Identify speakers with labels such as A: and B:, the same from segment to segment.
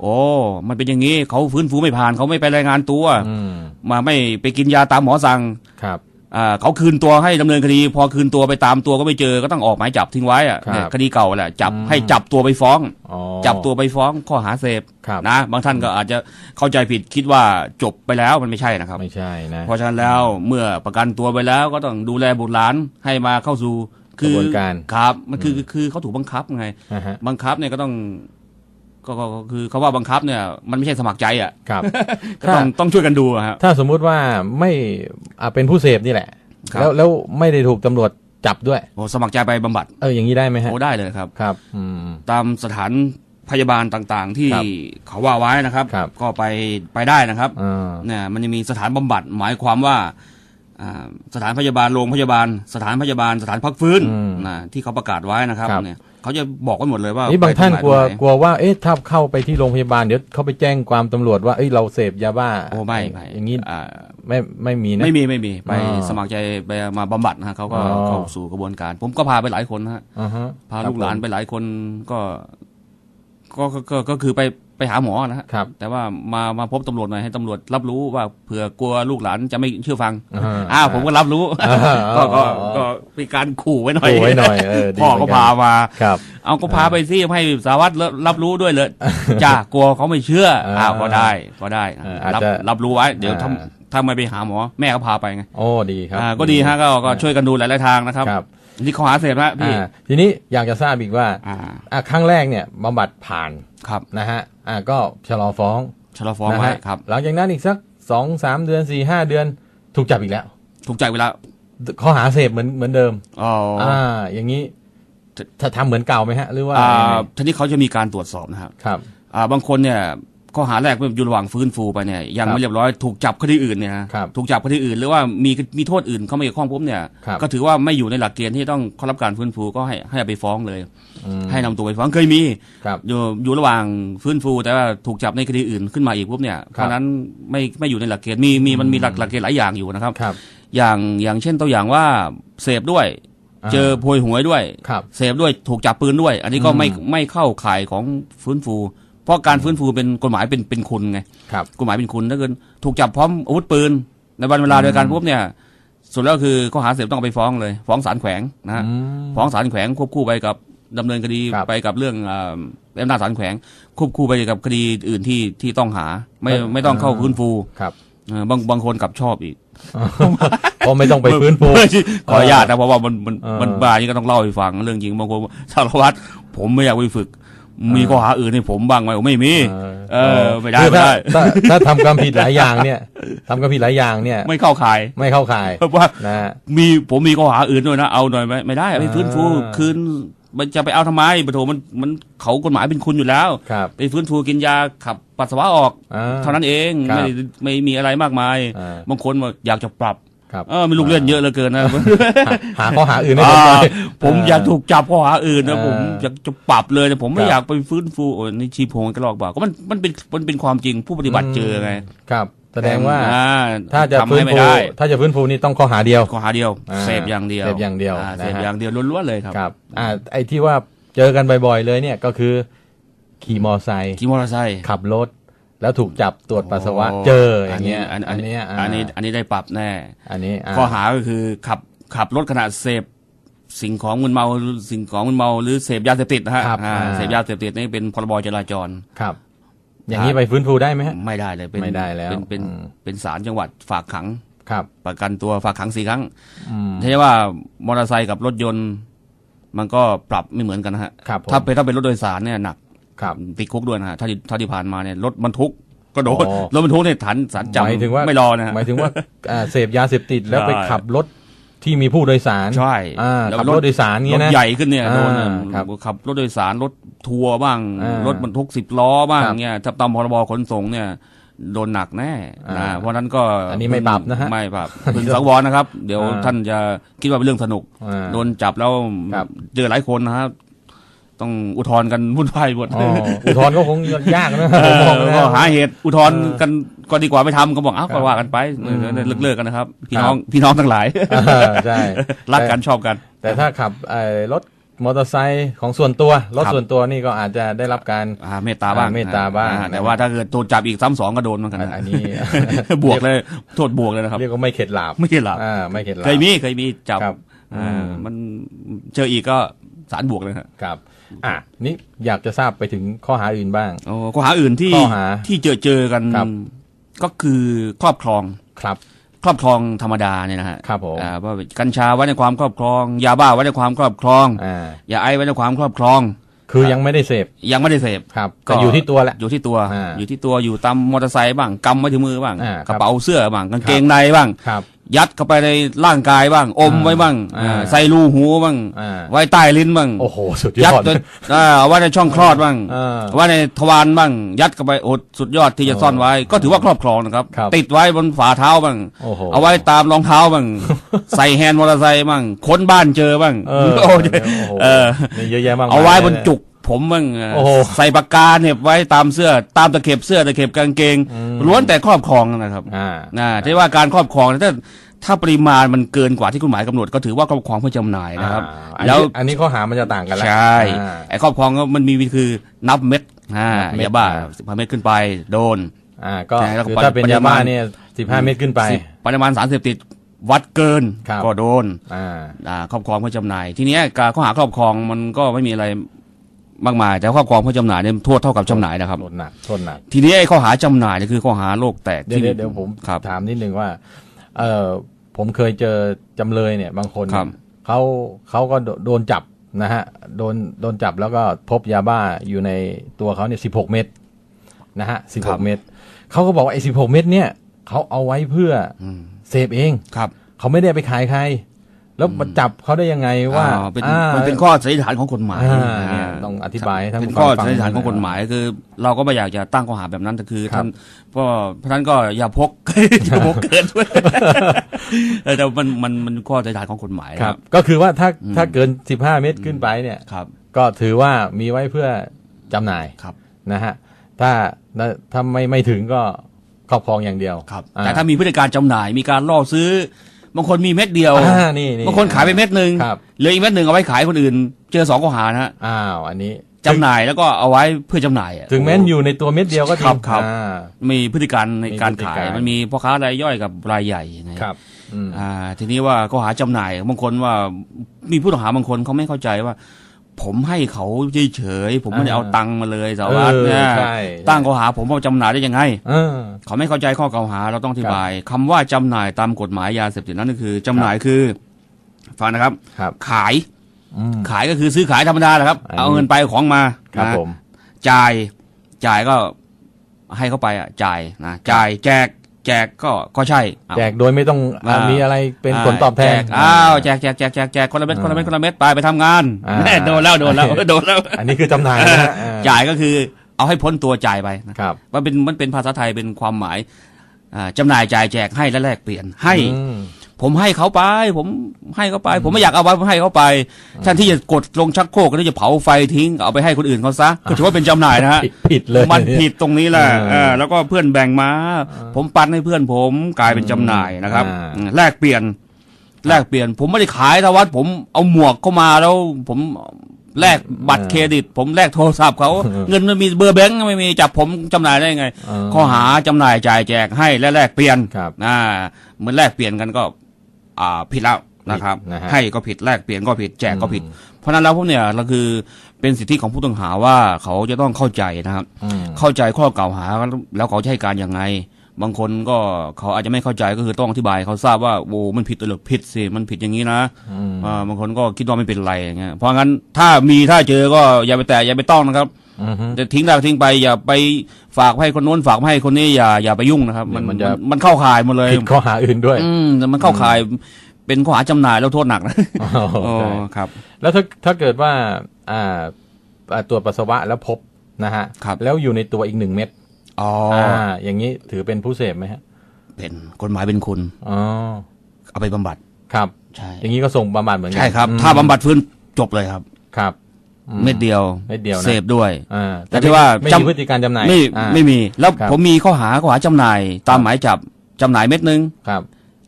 A: โอ้มันเป็นอย่างนี้เขาฟื้นฟูไม่ผ่านเขาไม่ไปรายงานตัว
B: อืม
A: มาไม่ไปกินยาตามหมอสั่ง
B: ครับ
A: อ่าเขาคืนตัวให้ดำเนินคดี พอคืนตัวไปตามตัวก็ไม่เจอก็ต้องออกหมายจับทิ้งไว้อะ
B: ครับ
A: เนี่ยคดีเก่าแหละจับ
B: อืม
A: ให้จับตัวไปฟ้อง
B: อ๋อ
A: จับตัวไปฟ้องข้อหาเสพ
B: ครับ
A: นะบางท่านก็อาจจะเข้าใจผิดคิดว่าจบไปแล้วมันไม่ใช่นะครับ
B: ไม่ใช่นะ
A: เพราะฉะนั้นแล้วเมื่อประกันตัวไปแล้วก็ต้องดูแลบุตรหลานให้มาเข้าสู่คื
B: กระบวนการ
A: ครับมันคือคือคือเขาถูกบังคับไง
B: อ่าฮะ
A: บังคับเนี่ยก็ต้อง ก็ก็ก็คือเขาว่าบังคับเนี่ยมันไม่ใช่สมัครใจอะ
B: ครับ
A: ก็ต้องต้องช่วยกันดูอะครับ
B: ถ้าสมมุติว่าไม่อ่าเป็นผู้เสพนี่แหละ
A: ครับ
B: แล้วแล้วไม่ได้ถูกตำรวจจับด้วย
A: โอ้สมัครใจไปบำบัด
B: เอออย่างนี้ได้ไหมฮะ
A: โอ้ได้เลยครับ
B: ครับอืม
A: ตามสถานพยาบาลต่างๆ ที่
B: ครับ
A: เขาว่าไว้นะครับ
B: ครับ
A: ก็ไปไปได้นะครับ
B: อ่า
A: เนี่ยมันจะมีสถานบำบัดหมายความว่าอ่าสถานพยาบาลโรงพยาบาล สถานพยาบาลสถานพักฟื้น
B: อืม
A: นะที่เขาประกาศไว้นะครับ
B: ครับ
A: เนี่ย เขาจะบอกไว้หมดเลยว่า
B: นี่บาง
A: ไป
B: ท่าน
A: ตรงไห
B: กลัว
A: ตรงไหน
B: กลัวว่าเอ๊ะถ้าเข้าไปที่โรงพยาบาลเดี๋ยวเขาไปแจ้งความตำรวจว่าเอ้ยเราเสพยาบ้า
A: โอ้ไม่ไม่
B: อย่างนี้
A: อ่า
B: ไม่ไม่มีนะ
A: ไม่มีไม่มีไป
B: อ๋อ
A: สมัครใจไปมาบำบัดนะฮะเขาก็
B: อ๋อ
A: เข้าสู่กระบวนการ ผมก็พาไปหลายคนนะฮะ
B: อ่าฮะ
A: พาลูกหลาน
B: ครับ
A: ไปหลายคนก็ก็ก็ก็ก็คือไป ไปหาหมอนะฮะ
B: ครับ
A: แต่ว่ามามาพบตำรวจหน่อยให้ตำรวจรับรู้ว่าเผื่อกลัวลูกหลานจะไม่เชื่อฟัง
B: อ่า
A: อ้าวผมก็รับรู้
B: อ่า
A: ก็ก็
B: อ๋อ
A: ก็มีการขู่ไว้หน่อย
B: ขู่ไว้หน่อยเออดี
A: พ่อ
B: เหมื
A: ก็
B: อนกัน
A: พามา
B: ครับ
A: เอาก็พาไปสิให้สารวัตรรับรู้ด้วยเลยจ้ากลัวเขาไม่เชื่อ
B: อ่า
A: อ้าวก็ได้ก็ได้
B: เอออาจ
A: รับ
B: จะ
A: รับรู้ไว้เดี๋ยวถ้า
B: อ่า
A: ถ้าไม่ไปหาหมอแม่ก็พาไปไง
B: โอ้ดีครับ
A: อ่าก็ดีฮะก็ก็ช่วยกันดูหลายๆทางนะครับ
B: ครับ
A: นี่ข้อหาเสพนะพี่
B: อ่าทีนี้อยากจะทราบอีกว่า
A: อ่า
B: อะครั้งแรกเนี่ยบำบัดผ่าน
A: ครับ
B: นะฮะ อ่าก็ชะลอฟ้อง
A: ชะลอฟ้อง
B: นะ
A: ไว้
B: ฮะ
A: ครับ
B: หลังจากนั้นอีกสักสองสามเดือนสี่ห้าเดือนถูกจับอีกแล้ว
A: ถูกใจเวลา
B: ข้อหาเสพเหมือนเหมือนเดิม
A: อ๋ออ
B: อ่า อย่างนี้ถ้าทำเหมือนเก่าไหมฮะ หรือว่า
A: อ่า
B: ยังไง
A: ทีนี้เขาจะมีการตรวจสอบนะครับ
B: ครับ
A: อ่าบางคนเนี่ย ข้อหาแรกเป็นอยู่ระหว่างฟื้นฟูไปเนี่ยยัง
B: ครับ
A: ไม่เรียบร้อยถูกจับคดีอื่นเนี่ยนะครับถูกจับคดีอื่น หรือว่ามีมีโทษอื่นเข้ามาเกี่ยวข้องปุ๊บเนี่ย
B: ครับ
A: ก็ถือว่าไม่อยู่ในหลักเกณฑ์ที่ต้องเข้ารับการฟื้นฟูก็ให้ให้เอาไปฟ้องเลย
B: อืม
A: ให้นำตัวไปฟ้องเคยมี
B: ครับ
A: อยู่อยู่ระหว่างฟื้นฟู แต่ว่าถูกจับในคดีอื่นขึ้นมาอีกปุ๊บเนี่ย
B: ครับ
A: เพราะฉะนั้นไม่ไม่อยู่ในหลักเกณฑ์มีมีมันมีหลักหลักเกณฑ์หลายอย่างอยู่นะครับ
B: ครับ
A: อย่างอย่างเช่นตัวอย่างว่าเสพด้วยาเจอโพยหวยด้วย
B: ครับ
A: เสพด้วยถูกจับปืนด้วย อันนี้ก็ไม่
B: อืม
A: ไม่เข้าข่ายของฟื้นฟู เพราะการฟื้นฟูเป็นกฎหมายเป็นเป็นคุณไง
B: ครับ
A: กฎหมายเป็นคุณถ้าเกิดถูกจับพร้อมอาวุธปืน ในวันเวลาเดียวกันปุ๊บเนี่ยสุดแล้วคือข้อหาเสพต้องเอาไปฟ้องเลย ฟ้องศาลแขวงนะฮะ
B: อืม
A: ฟ้องศาลแขวงควบคู่ไปกับดำเนินคดี
B: ครับ
A: ไปกับเรื่องอ่าอำนาจศาลแขวง ควบคู่ไปกับคดีอื่นที่ที่ต้องหา ไม่
B: เออ
A: ไม่ต้องเข้าฟื้นฟู
B: ครับ
A: เออบางบางคนกลับชอบอีก
B: เพราะไม่ต้องไปฟื้นฟู
A: ขออนุญาตนะเพราะว่ามันมัน
B: เออ
A: มันบานี่ก็ต้องเล่าให้ฟังเรื่องจริงบางคนสารวัตรผมไม่อยากไปฝึก มีข้อหาอื่นให้ผมบ้างไหมผมไม่มี เออไม่ได้
B: คือถ้า
A: ไม่ได้
B: ถ้าถ้าทำความผิดหลายอย่างเนี่ยทำความผิดหลายอย่างเนี่ย
A: ไม่เข้าข่าย
B: ไม่เข้าข่าย
A: เพราะว่า
B: นะฮะ
A: มีผมมีข้อหาอื่นด้วยนะเอาหน่อยไหมไม่ได้ไปฟื้นฟู
B: อ่า
A: คืนมันจะไปเอาทำไมปะโถมันมันเขากฎหมายเป็นคุณอยู่แล้ว
B: ครับ
A: ไปฟื้นฟูกินยาขับปัสสาวะออก
B: อ่
A: เท่านั้นเอง
B: ครับ
A: ไม่ได้ไม่มีอะไรมากมาย
B: อ่า
A: บางคนบอกอยากจะปรับ
B: ครับ
A: เออมีลูกเล่นเยอะเหลือเกินนะ
B: หาหาข้อหาอื่นให้
A: อ่า
B: ผมหน่อย
A: ผมอยากถูกจับข้อหาอื่นนะ
B: อ่า
A: ผมอยากจะปรับเลยนะผมไม่
B: ครับ
A: อยากไปฟื้นฟูโอ้ยนี่ชีพงกระลอกบ่าก็มันมันเป็นมันเป็นความจริงผู้ปฏิบัติเจอไง
B: ครับแสดงว่า
A: อ่
B: ถ้าจะ
A: ทำ
B: ฟื้น
A: ให้ไม่
B: ฟู
A: ได้
B: ถ้าจะฟื้นฟูนี่ต้องข้อหาเดียว
A: ข้อหาเดียว
B: อ่า
A: เสพอย่างเดียว
B: เสพอย่างเดียว
A: อ่
B: นะฮะ
A: เสพอย่างเดียวล้วนๆเลยครับ
B: ครับอ่าไอ้ที่ว่าเจอกันบ่อยๆเลยเนี่ยก็คือขี่มอไซค์
A: ขี่มอเตอร์ไซค์
B: ขับรถ แล้วถูกจับตรวจปัสสาวะ
A: โเจ
B: ออย่างเงี้ย
A: อัน
B: อัน
A: นี้
B: เนี้ยา
A: อันนี้อันนี้ได้ปรับแน่
B: อันนี้า
A: ข้อหาก็คือขับขับรถขณะเสพสิ่งของมึนเมาสิ่งของมึนเมาหรือเสพยาเสพติดนะฮะ
B: ครับ
A: อ่า
B: อ่า
A: เสพยาเสพติดนี่เป็นพรบจราจร
B: ครับ อย่างนี้ไปฟื้นฟูได้ไหมฮะ
A: ไม่ได้เลยเป็น
B: ไม่ได้แล้ว
A: เป็นเป็น
B: อืม
A: เป็นศาลจังหวัดฝากขัง
B: ครับ
A: ประกันตัวฝากขังสี่ครั้ง
B: อืม
A: ใช่ว่ามอเตอร์ไซค์กับรถยนต์ มันก็ปรับไม่เหมือนกันนะฮะ
B: ครับผม
A: ถ้าเป็นถ้าเป็นรถโดยสารเนี่ยหนัก
B: ครับ
A: ติดคุกด้วยนะฮะถ้าที่ถ้าที่ผ่านมาเนี่ยรถบรรทุกก็โดน
B: อ๋อ
A: รถบรรทุกเนี่ยฐานสารจำ
B: หมายถึงว่า
A: ไม่รอนะฮะ
B: หมายถึงว่าอ่าเสพยาเสพติดแล้วไป
A: ใช่
B: ขับรถที่มีผู้โดยสาร
A: ใช่
B: อ่า
A: แล้ว
B: ขับ
A: ร
B: ร
A: ถ
B: ถโดยสาร
A: ร
B: เงี้ย
A: ถ
B: นะ
A: ใหญ่ขึ้นเนี่ย
B: อ่า
A: โดนน่ะ
B: ครับ
A: ขับรถโดยสารรถทัวร์บ้าง
B: อ่าร
A: ถบรรทุกสิบล้อบ้าง
B: ครับ
A: เนี่ยถ้าตามพรบขนส่งเนี่ยโดนหนักแน่
B: อ่า
A: นะเพราะฉะนั้นก็
B: อันนี้ไม่ปรับนะฮะ
A: ไม่ปรับพึงสังวรนะครับ เดี๋ยว
B: อ่า
A: ท่านจะคิดว่าเป็นเรื่องสนุก
B: อ่า
A: โดนจับแล้ว
B: ครับ
A: เจอหลายคนนะครับ ต้องอุทธรณ์กันวุ่นวายหมด
B: อ๋ออุทธรณ์ก็คงยากนะ
A: เอ
B: ผมมอง
A: อ
B: นะ
A: ก็หาเหตุอุทธรณ์กันก็ดีกว่าไม่ทำก็บอกเอ้า
B: ครั
A: ก็
B: บ
A: ว่ากันไป
B: อืม
A: เลิกเลิกๆกันนะครับพี่
B: ครับ
A: น้องพี่น้องทั้งหลาย
B: อ่าใช่
A: รักกันชอบกัน
B: แต่ถ้าขับไอ้รถมอเตอร์ไซค์ของส่วนตัว รถ
A: ครับ
B: ส่วนตัวนี่ก็อาจจะได้รับการ
A: อ่าเมตตาบ้าง
B: อ่าเมตตาบ้าง
A: อ่แต่ว่าถ้าเกิดโดนจับอีกซ้ำสองก็โดนเหมือนกัน
B: อัน
A: นะ
B: อันนี้
A: บวกเลยโทษบวกเลยนะครับ
B: เรียกว่าไม่เข็ดหลาบ
A: ไม่ใช่หลับ
B: อ่าไม่เข็ดหลาบ
A: เคยมีเคยมีจับ
B: ครับ
A: อ่า
B: อืม
A: มันเจออีกก็ สารบวกเลยครับ
B: ครับ อะนี่อยากจะทราบไปถึงข้อหาอื่นบ้าง
A: โอ้ข้อหาอื่นที่
B: ข้อหา
A: ที่เจอเจอกัน
B: ครับ
A: ก็คือครอบครอง
B: ครับ
A: ครอบครองธรรมดาเนี่ยนะฮะ
B: ครับผม
A: อ่าว่ากัญชาไว้ในความครอบครอง ยาบ้าไว้ในความครอบครอง
B: อ่า
A: ยาไอซ์ไว้ในความครอบครอง
B: คือยังไม่ได้เสพ
A: ยังไม่ได้เสพ
B: ครับ
A: ก็
B: ก็อยู่ที่ตัวแหละ
A: อยู่ที่ตัว
B: อ่า
A: อยู่ที่ตัวอยู่ตามมอเตอร์ไซค์บ้างกำไว้ที่มือบ้าง
B: อ่าก
A: ระเป๋าเสื้อบ้างกางเกงในบ้าง
B: ครับ
A: ยัดเข้าไปในร่างกายบ้าง อมไว้บ้าง
B: อ่า
A: อ่าใส่รูหูบ้าง
B: อ่า
A: ไว้ใต้ลิ้นบ้าง
B: โอ้โห สุดย
A: ยัด
B: อด
A: ไว้อ่าเอาไว้ในช่องคลอดบ้าง
B: อ่า
A: เอาไว้ในทวารบ้าง ยัดเข้าไปโอดสุดยอดที่จะซ่อนไว้ ก็ถือว่าครอบครองนะครับ
B: ครับ
A: ติดไว้บนฝ่าเท้าบ้าง
B: โอ้โห
A: เอาไว้ตามรองเท้าบ้าง ใส่แฮนด์มอเตอร์ไซค์บ้างค้นบ้านเจอบ้าง
B: เออ
A: โอ้ย
B: โอ้โห
A: เออ
B: นี่เยอะแยะมากมย
A: เอาไว้บน
B: ลยะ
A: จุก ผมบ้างเออ
B: โอ้โห
A: ใส่ปากกาเหน็บไว้ตามเสื้อ ตามตะเข็บเสื้อตะเข็บกางเกง
B: อืม
A: ล้วนแต่ครอบครองนะครับ
B: อ่า
A: นะที่ว่าการครอบครองถ้าถ้าปริมาณมันเกินกว่าที่กฎหมายกำหนดก็ถือว่าครอบครองเพื่อจำหน่ายนะครับ
B: อ่าอันนี้
A: แล้ว
B: อันนี้ข้อหามันจะต่างกันแล้ว
A: ใช่
B: อ่า
A: ไอ้ครอบครองก็มันมีวิธีคือนับเม็ดอ่า
B: นับเม็ด
A: ยาบ้า
B: อ่า
A: สิบห้าเม็ดขึ้นไปโดน
B: อ่าก็
A: ใช่แล้วก็
B: คือถ้าเป็น
A: ปริ
B: ยา
A: มา
B: บ้า
A: ณ
B: เนี่ยสิบห้าเมตรขึ้นไป
A: สิบปริมาณสารเสพติดวัดเกิน
B: ครับ
A: ก็โดน
B: อ่า
A: อ่าครอบครองเพื่อจำหน่าย ทีเนี้ยการข้อหาครอบครองมันก็ไม่มีอะไร มากมายแต่ครอบครองเพื่อจำหน่ายเนี่ยโทษเท่ากับจำหน่ายนะครับ
B: โทษหนักโทษหนัก
A: ทีนี้ไอ้ข้อหาจำหน่ายเนี่ยคือข้อหาโรคแตก
B: เดี๋ยว
A: ที่
B: เดี๋ยวเดี๋ยวผม
A: ครับ
B: ถามนิดนึงว่า เออผมเคยเจอจำเลยเนี่ย บางคน
A: ครับ
B: เขาเขาก็โดโดนจับนะฮะโดนโดนจับแล้วก็พบยาบ้าอยู่ในตัวเขาเนี่ยสิบหกเม็ดนะฮะสิบหกเม็ดเขาก็บอกว่าไอ้สิบหกเม็ดเนี่ยเขาเอาไว้เพื่อ
A: อืม
B: เสพเอง
A: ครับ
B: เขาไม่ได้ไปขายใคร แล้วมาจับเขาได้ยังไงว่า
A: อ่เป็น
B: อ่า
A: มันเป็นข้อสันนิษฐานของกฎหมาย
B: อ่าเนี่ยต้องอธิบายให้ท่าน
A: เป็น
B: ผู้
A: ข้อ
B: ฟัง
A: สันนิษฐาน
B: ฟั
A: ของงกฎหมายคือ เราก็ไม่อยากจะตั้งข้อหาแบบนั้นแต่คือ
B: ครับ
A: ท่านเพราะเพราะฉะนั้นก็อย่าพกอย่าพกเกินด้วยเออแต่มันมันมันข้อสันนิษฐานของกฎหมาย
B: ครับ ก็คือว่าถ้า
A: อืม
B: ถ้าเกินสิบห้าเม็ดขึ้นไปเนี่ย
A: ครับ
B: ก็ถือว่ามีไว้เพื่อจำหน่าย
A: ครับ
B: นะฮะถ้าถ้าไม่ไม่ถึงก็ครอบครองอย่างเดียว
A: ครับ
B: อ่
A: แต่ถ้ามีพฤติการจำหน่ายมีการล่อซื้อ บางคนมีเม็ดเดียว
B: อ่านี่นี่
A: บางคนขายไปเม็ดหนึ่ง
B: ครับ
A: เหลืออีกเม็ดหนึ่งเอาไว้ขายคนอื่น เจอสองข้อหานะฮะ
B: อ้าวอันนี้
A: จำหน่ายแล้วก็เอาไว้เพื่อจำหน่ายอะ
B: ถึงแม้นอยู่ในตัวเม็ดเดียวก็จริ
A: ครั
B: ง
A: บครับ
B: อ่า
A: มีพฤติการในการ
B: มีพฤติ
A: ขาย
B: การ
A: มันมีพ่อค้ารายย่อยกับรายใหญ่ไง
B: ครับอืม
A: อ่าทีนี้ว่าข้อหาจำหน่ายบางคนว่ามีผู้ต้องหาบางคนเขาไม่เข้าใจว่า ผมให้เขาเฉยๆผมไม่ได้เอาตังค์มาเลยสารวัตร
B: เออ
A: เนี่ย
B: ใช่
A: ตั้งข้อหาผมเอาจำหน่ายได้ยังไง
B: เออ
A: เขาไม่เข้าใจข้อกล่าวหาเราต้องอธิบายคำว่าจำหน่ายตามกฎหมายยาเสพติดนั่นก็คือจำหน่ายคือ ฟังนะครับ
B: ครับ
A: ขาย
B: อืม
A: ขายก็คือซื้อขายธรรมดาแหละครับ
B: อันนี้
A: เอาเงินไปเอาของมา
B: ครับ
A: นะ
B: ผม
A: จ่ายจ่ายก็ให้เขาไปอะจ่ายนะจ่ายแจก แจกก็ก็ใช่เอา
B: แจกโดยไม่ต้องอ่า
A: อ่ามี
B: มีอะไรเป็นผลตอบแทน
A: จกอ้าวแจกแจกแจกแจกแจกคนละเม็ดคนละเม็ดคนละเม็ดไปไปทำงาน
B: อ่า
A: แน่โดนแล้วโดนแล้วโดนแล้ว
B: อันนี้คือจำหน่ายนะฮะอ่า
A: จ่ายก็คือเอาให้พ้นตัวจ่ายไปนะครับมันเป็นมันเป็นภาษาไทยเป็นความหมายอ่าจำหน่ายจ่ายแจกให้และแลกเปลี่ยนให้
B: อืม
A: ผมให้เขาไป ผมให้เขาไป ผมไม่อยากเอาไว้ผมให้เขาไปแทนที่จะกดลงชักโครกก็จะเผาไฟทิ้งเอาไปให้คนอื่นเขาซะก็ถือว่าเป็นจำหน่ายนะฮะ
B: ผิดผิดเลย
A: มันผิดตรงนี้แหละ
B: เออ
A: เออแล้วก็เพื่อนแบ่งมา ผมปันให้เพื่อนผมกลายเป็นจำหน่ายนะครับ
B: อ่า
A: อืมแลกเปลี่ยนแลกเปลี่ยน ผมไม่ได้ขายทวัดผมเอาหมวกเข้ามาแล้วผมแลกบัตรเครดิต ผมแลกโทรศัพท์เขาเงินมันมีเบอร์แบงก์ไม่มีจับผมจำหน่ายได้ไง
B: เออ
A: ข้อหาจำหน่ายจ่ายแจกให้และแลกเปลี่ยน
B: ครับ
A: อ่าเหมือนแลกเปลี่ยนกันก็อ่า ผิดแล้วนะครับ
B: ผิดนะฮะ
A: ให้ก็ผิดแลกเปลี่ยนก็ผิดแจกก็ผิด
B: อืม
A: เพราะฉะนั้นแล้วพวกเนี่ยเราคือเป็นสิทธิของผู้ต้องหาว่าเขาจะต้องเข้าใจนะครับ
B: อืม
A: เข้าใจข้อกล่าวหาแล้วเขาจะให้การยังไง บางคนก็เขาอาจจะไม่เข้าใจก็คือต้องอธิบายเขาทราบว่าโอ้มันผิดหรือผิดสิมันผิดอย่างนี้นะ
B: อืม
A: อ่าบางคนก็คิดว่าไม่เป็นไรอย่างเงี้ยเพราะงั้นถ้ามีถ้าเจอก็อย่าไปแตะอย่าไปต้องนะครับ
B: อืม
A: จะทิ้งได้ก็ทิ้งไปอย่าไปฝากให้คนโน้นฝากให้คนนี้อย่าอย่าไปยุ่งนะครับ มัน
B: มันจะ
A: มันเข้าข่ายหมดเลย
B: ผิดข้อหาอื่นด้วย
A: อืมแต่มันเข้าข่ายเป็นข้อหาจำหน่ายแล้วโทษหนักนะ
B: อ๋อ
A: โอ้
B: ใช่
A: ครับ
B: แล้วถ้าถ้าเกิดว่า อ่าอ่าตรวจปัสสาวะแล้วพบนะฮะ
A: ครับ
B: แล้วอยู่ในตัวอีกหนึ่งเม็ด
A: อ๋อ
B: อ่าอย่างนี้ถือเป็นผู้เสพไหมฮะ
A: เป็นกฎหมายเป็นคุณ
B: อ๋อ
A: เอาไปบำบัด
B: ครับ
A: ใช่
B: อย่างนี้ก็ส่งบำบัดเหมือนกั
A: ใช่ครับ
B: อืม
A: ถ้าบำบัดฟื้นจบเลยครับ
B: ครับอื
A: เม็ดเดียว
B: เม็ดเดียวนะ
A: เสพด้วย
B: อ่า
A: แต่ที่ว่า
B: ไม่
A: จำ
B: มีพฤติการจำหน่าย
A: ไม่
B: อ่า
A: ไม่มีแล้ว
B: ครับ
A: ผมมีข้อหาข้อหาจำหน่าย ตามหมายจับจำหน่ายเม็ดนึง
B: ครับ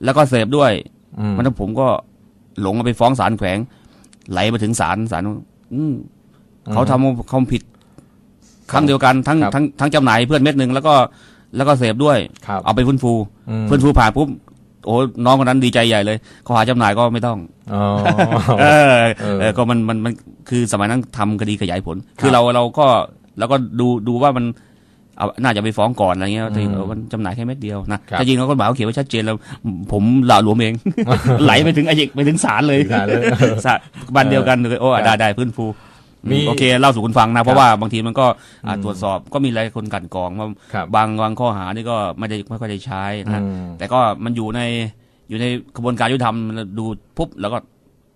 A: แล้วก็เสพด้วย
B: อืม
A: มันนั้นผมก็หลงเอาไปฟ้องศาลแขวง ไหลมาถึงศาลศาลอืมเขาทำความผิด ครั้งเดียวกันทั้ง
B: ครับ
A: ทั้งทั้งจำหน่ายเพื่อนเม็ดหนึ่งแล้วก็แล้วก็เสพด้วย
B: ครับ
A: เอาไปฟื้นฟู
B: อืม
A: ฟื้นฟูผ่านปุ๊บโอ้น้องคนนั้นดีใจใหญ่เลยข้อหาจำหน่ายก็ไม่ต้อง
B: อ๋อ
A: เออ
B: เออ
A: เออก็มันมันมัน คือสมัยนั้นทำคดีขยายผล
B: ครับ
A: คือเราเราก็เราก็ดูดูว่ามันเอาน่าจะไปฟ้องก่อนอะไรเงี้ยแต่
B: อืม
A: เออมันจำหน่ายแค่เม็ดเดียวนะครับแต่จริงแล้วกฎหมายเขาเขียนไว้ชัดเจนแล้ว ผมหละหลวมเอง ไหลไปถึงไอ้เอกไปถึงศาลเลย
B: ถึงศาลเลย
A: ศาลบันเดียวกันเลยโอ้
B: ครับ
A: ได้ได้พื้นฟู
B: มี
A: โอเคเล่าสู่คุณฟังนะ เพ
B: ครั
A: ราะ
B: บ
A: ว่าบางทีมันก็อ่า
B: อืม
A: ตรวจสอบก็มีหลายคนกลันกรองว่า
B: ครับ
A: บางบางข้อหานี่ก็ไม่ได้ไม่ค่อยได้ใช้นะฮะ
B: อืม
A: แต่ก็มันอยู่ในอยู่ในกระบวนการยุติธรรมดูปุ๊บแล้วก็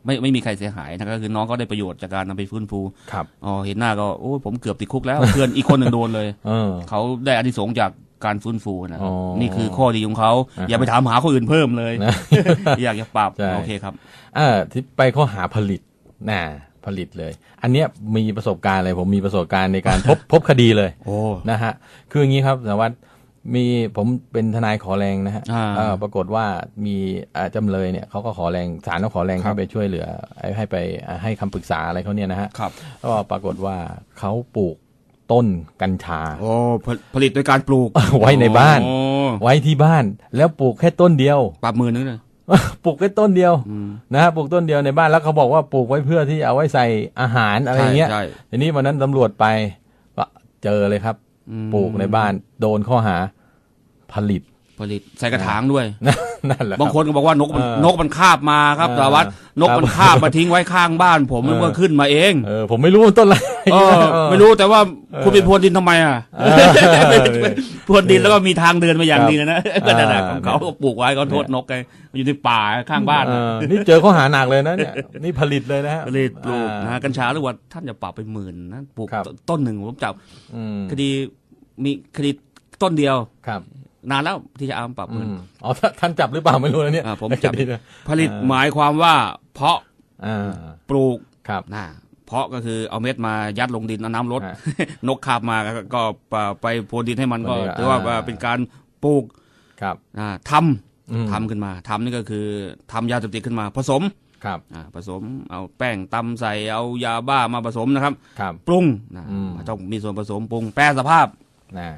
A: ไม่ไม่มีใครเสียหายนะก็คือน้องก็ได้ประโยชน์จากการนำไปฟื้นฟู
B: ครับ
A: อ๋อเห็นหน้าก็โอ้ยผมเกือบติดคุกแล้ว เพื่อนอีกคนหนึ่งโดนเลย
B: เออ
A: เขาได้อานิสงส์จากการฟื้นฟูนะ
B: อ๋อ
A: นี่คือข้อดีของเขา
B: อ่าฮะ
A: อย่าไปถามหาคนอื่นเพิ่มเลย
B: นะ
A: อยากจะปรับ
B: ใช่
A: โอเคครับ
B: อ่าที่ไปข้อหาผลิตน่ะผลิตเลย อันเนี้ยมีประสบการณ์เลยผมมีประสบการณ์ในการพบพบคดีเลย
A: โอ้
B: นะฮะคืออย่างนี้ครับสารวัตร มีผมเป็นทนายขอแรงนะฮะ
A: อ่า
B: เอ่อปรากฏว่ามีอ่าจำเลยเนี่ยเขาก็ขอแรงศาลก็ขอแรง
A: ครั
B: ให้
A: บ
B: ไปช่วยเหลือ ให้ให้ไปอ่าให้คำปรึกษาอะไรเขาเนี่ยนะฮะ
A: ครับ
B: ก็ปรากฏว่าเขาปลูกต้นกัญชา
A: โอ้ผลผลิตโดยการปลูก
B: ไว้ในบ้าน
A: โอ้
B: ไว้ที่บ้าน แล้วปลูกแค่ต้นเดียว
A: ปรับมือนึงเลย
B: ปลูกแค่ต้นเดียว
A: อืม
B: นะฮะปลูกต้นเดียวในบ้านแล้วเขาบอกว่าปลูกไว้เพื่อที่เอาไว้ใส่อาหารอะไรอย่างเงี้ย
A: ใช่
B: ทีนี้วันนั้นตำรวจไปก็เจอเลยครับ
A: อืม
B: ปลูกในบ้าน โดนข้อหาผลิต
A: ผลิตใส่กระถางด้วย
B: นั่นแหละ
A: บางคนก็บอกว่านกมัน
B: เออน
A: กมันคาบมาครับ
B: เออ
A: สารวัตรนก
B: ครับ
A: มันคาบมาทิ้งไว้ข้างบ้าน ผมมัน
B: เออ
A: ก็ขึ้นมาเอง
B: เออผมไม่รู้มันต้นอะไร
A: เออ
B: เออ
A: ไม่รู้แต่ว่า
B: เออ
A: คุณไปพรวนดินทำไมอะ
B: เออ
A: พรวนดินแล้วก็มีทางเดินมาอย่าง
B: ครับ
A: ดีนะนะก็นั่นแหละ
B: อ่า
A: ของเขาก็ปลูกไว้เขาโทษนกไงมันอยู่ในป่าข้างบ้าน
B: เออนี่เจอข้อหาหนักเลยนะเนี่ยนี่ผลิตเลยนะฮะ
A: ก็เลยปลูก
B: อ่า
A: นะกัญชาหรือว่าท่านจะปรับไปหมื่นนะปลูก
B: ครับ
A: ต้นหนึ่งผมจับ
B: อืม
A: คดี มีคดีต้นเดียว
B: ครับ
A: นานแล้วที่จะเอามาปรับห
B: อื
A: มื่น
B: มอ๋อท่านท่านจับหรือเปล่าไม่รู้นะเนี่ย
A: อ่าผมจับ
B: ในคดีนะ
A: ผลิต
B: อ่า
A: หมายความว่าเพาะ
B: อ่า
A: ปลูก
B: ครับ
A: นะเพาะก็คือเอาเม็ดมายัดลงดินเอาน้ำลด
B: ฮะ
A: นกคาบมาก็ก็ไปพรวนดินให้มันก็
B: พรวนดิน
A: ถือว่า
B: อ่า
A: เป็นการปลูก
B: ครับ
A: อ่าท
B: อืมำ
A: ทำขึ้นมาทำนี่ก็คือทำยาเสพติดขึ้นมา ผสม
B: ครับ
A: อ่าผสมเอาแป้งตำใส่เอายาบ้ามาผสมนะครับ
B: ครับ
A: ปรุงนะ
B: อืม
A: ต้องมีส่วนผสมปรุงแปรสภาพ
B: นะ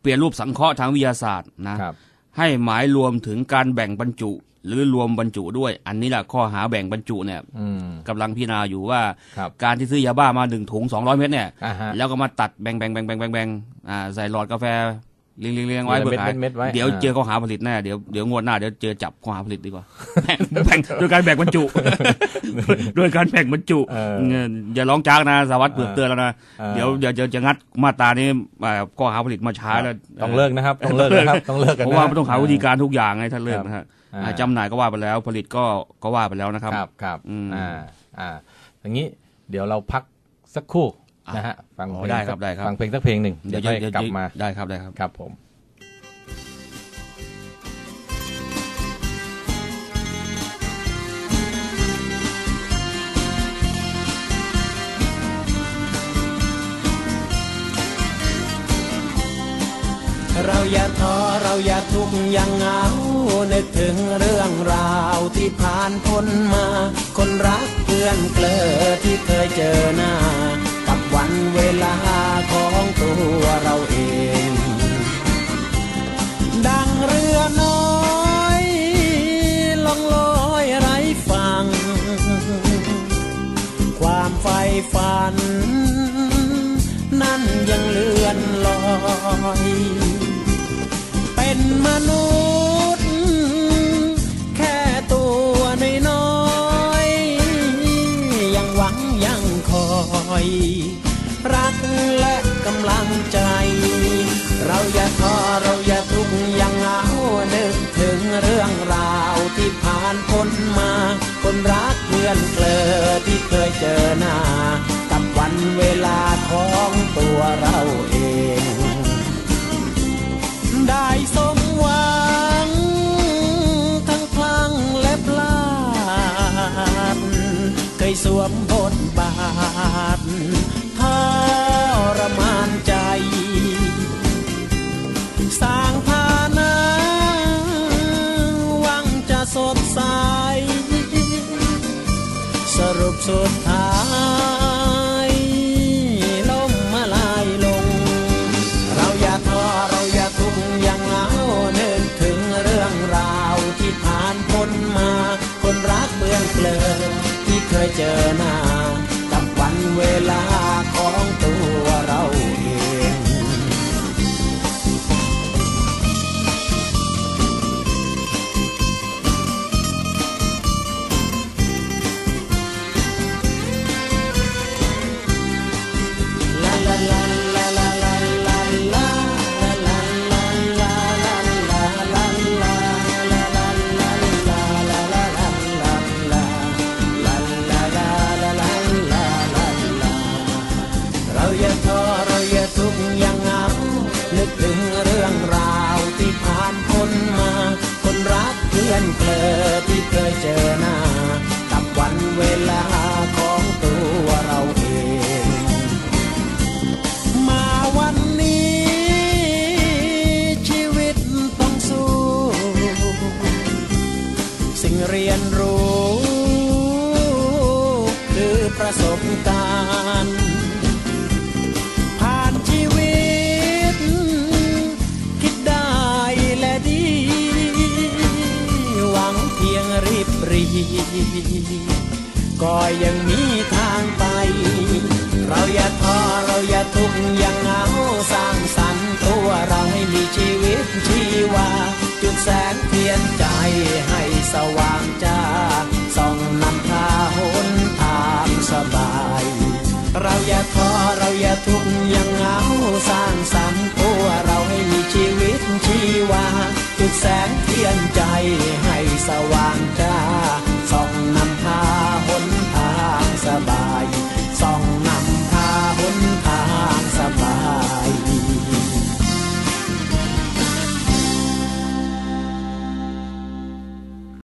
A: เปลี่ยนรูปสังเคราะห์ทางวิทยาศาสตร์นะครับให้หมายรวมถึงการแบ่งบรรจุ หรือรวมบรรจุด้วย อันนี้แหละข้อหาแบ่งบรรจุเนี่ย
B: อืม
A: กำลังพิจารณาอยู่ว่า
B: ครับ
A: การที่ซื้อยาบ้ามาหนึ่งถุงสองร้อยเม็ดเนี่ย
B: อ่าฮะ
A: แล้วก็มาตัดแบ่งแบ่งแบ่งแบ่งแบ่งแบ่งอ่าใส่หลอดกาแฟ เรียงเรียงเรียงไว้
B: เม็ด
A: เพื่อขาย
B: เม็ดเม็ดไว้
A: เดี๋ยว
B: อ่า
A: เจอข้อหาผลิตแน่เดี๋ยวเดี๋ยวงวดหน้าเดี๋ยวเจอจับข้อหาผลิตดีกว่าแบ่งโดยการแบ่งบรรจุโดยการแบ่งบรรจุ
B: เออ
A: เงินอย่าร้องจากนะสารวัสดิ์เปลือกเตือนแล้วนะ
B: ออ
A: เดี๋ยวเดี๋ยวเดี๋ยวจะงัดมาตรานี้อ่าข้อหาผลิตมาใช้แล้ว
B: ต้องเลิกนะครับต้องเลิกนะครับต้องเลิกกัน
A: เพ
B: นะ
A: ราะว่ามันต้องหาวิธีการทุกอย่างไงถ้าเลิก
B: ครับ
A: นะฮะ
B: อ่า
A: อ่าจำหน่ายก็ว่าไปแล้ว ผลิตก็ก็ว่าไปแล้วนะครับ
B: ครับครับ
A: อืม
B: อ่าอ่าอย่างนี้เดี๋ยวเราพักสักครู่ นะฮะฟัง
A: อ๋อ
B: เพลง
A: ได้ค
B: สั
A: รั
B: ก
A: บได้ครับ
B: ฟังเพลงสักเพลงหนึ่ง
A: เดี๋
B: เดี๋
A: ย
B: ยวว
A: เดี๋ยว
B: ค่อยกลับมา
A: ได้ครับได้ครับ
B: ครับผม
C: เราอย่าท้อเราอย่าทุกข์อย่างเหงานึกถึงเรื่องราวที่ผ่านพ้นมา คนรักเพื่อนเกลอที่เคยเจอหน้ากับวัน เวลาของตัวเราเอง ดังเรือน้อยลองลอยไร้ฝั่ง ความใฝ่ฝัน นั่นยังเลื่อนลอย เป็นมนุษย์ แค่ตัวน้อยๆยังหวังยังคอยำลังใจ เราอย่าท้อเราอย่าทุกข์ยังเหงานึกถึงเรื่องราวที่ผ่านพ้นมา คนรักเพื่อนเกลอที่เคยเจอหน้า ห เรียนรู้ คือประสบการณ์ผ่านชีวิต คิดได้และดี หวังเพียงรีบรีก็ยังมีทางไป เราอย่าท้อเราอย่าทุกข์อย่างเหงาสร้าง เราให้มีชีวิตชีวา จุดแสงเทียนใจให้สว่างจ้าส่องนำทาหนทางสบาย เราอย่าท้อเราอย่าทุกข์ยังเหงาสร้างสรรค์ตัวเราให้มีชีวิตชีวา จุดแสงเทียนใจให้สว่างจ้าส่องนำทาหนทางสบาย